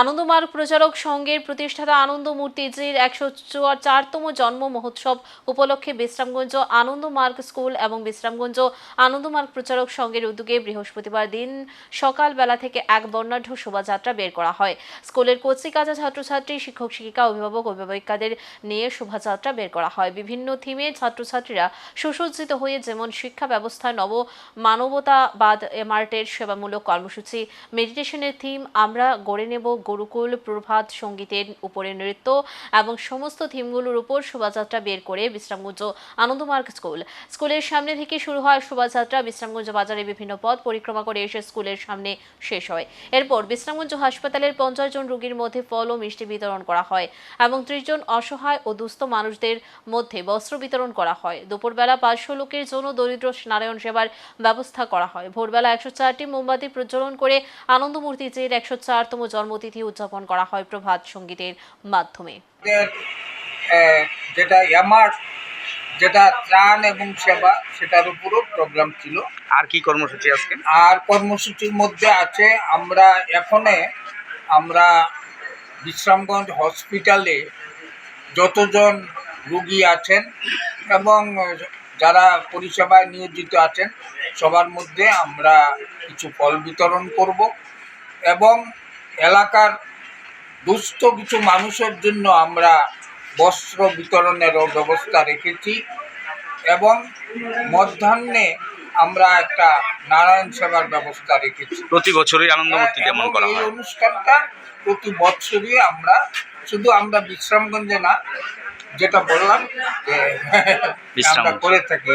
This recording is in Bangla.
আনন্দমার্গ প্রচারক সংঘের প্রতিষ্ঠাতা আনন্দমূর্তিজির একশো চারতম জন্ম মহোৎসব উপলক্ষে বিশ্রামগঞ্জ আনন্দমার্গ স্কুল এবং বিশ্রামগঞ্জ আনন্দমার্গ প্রচারক সংঘের উদ্যোগে বৃহস্পতিবার দিন সকালবেলা থেকে এক বর্ণাঢ্য শোভাযাত্রা বের করা হয়। স্কুলের কচিকাচা ছাত্রছাত্রী, শিক্ষক, শিক্ষিকা, অভিভাবক, অভিভাবিকাদের নিয়ে শোভাযাত্রা বের করা হয়। বিভিন্ন থিমে ছাত্রছাত্রীরা সুসজ্জিত হয়ে যেমন শিক্ষা ব্যবস্থা, নব মানবতাবাদ এমার্টের সেবামূলক কর্মসূচি, মেডিটেশনের থিম, আমরা গড়ে নেব গুরুকুল, প্রভাত সঙ্গীতের উপরে নৃত্য এবং সমস্ত থিমগুলোর উপর শোভাযাত্রা বের করে বিশ্রামগঞ্জ আনন্দমার্গ স্কুল। স্কুলের সামনে থেকে শুরু হয় শোভাযাত্রা। বিশ্রামগঞ্জ বাজারে বিভিন্ন পথ পরিক্রমা করে এসে স্কুলের সামনে শেষ হয়। এরপর বিশ্রামগঞ্জ হাসপাতালের পঞ্চাশ জন রোগীর মধ্যে ফল ও মিষ্টি বিতরণ করা হয় এবং ত্রিশ জন অসহায় ও দুস্থ মানুষদের মধ্যে বস্ত্র বিতরণ করা হয়। দুপুরবেলা পাঁচশো লোকের জন্য দরিদ্র নারায়ণ সেবার ব্যবস্থা করা হয়। ভোরবেলা একশো চারটি মোমবাতি প্রজ্বলন করে আনন্দমূর্তিজির একশো চারতম জন্মতিথি উদযাপন করা হয় প্রভাত সঙ্গীতের মাধ্যমে। যেটা এমার্ট যেটা ত্রাণ এবং সেবা সেটার উপরও প্রোগ্রাম ছিল। আর কি কর্মসূচি আজকে? আর কর্মসূচির মধ্যে আছে আমরা এখনে আমরা বিশ্রামগঞ্জ হসপিটালে যতজন রুগী আছেন এবং যারা পরিষেবায় নিয়োজিত আছেন সবার মধ্যে আমরা কিছু ফল বিতরণ করব এবং এলাকার দুস্থ কিছু মানুষের জন্য আমরা বস্ত্র বিতরণেরও ব্যবস্থা রেখেছি এবং মধ্যাহ্নে আমরা একটা নারায়ণ সেবার ব্যবস্থা রেখেছি। প্রতি বছরই আনন্দমূর্তি হ্যাঁ, যেমন করা এই অনুষ্ঠানটা প্রতি বছরই আমরা শুধু আমরা বিশ্রামগঞ্জে না যেটা বললাম যে আমরা করে থাকি।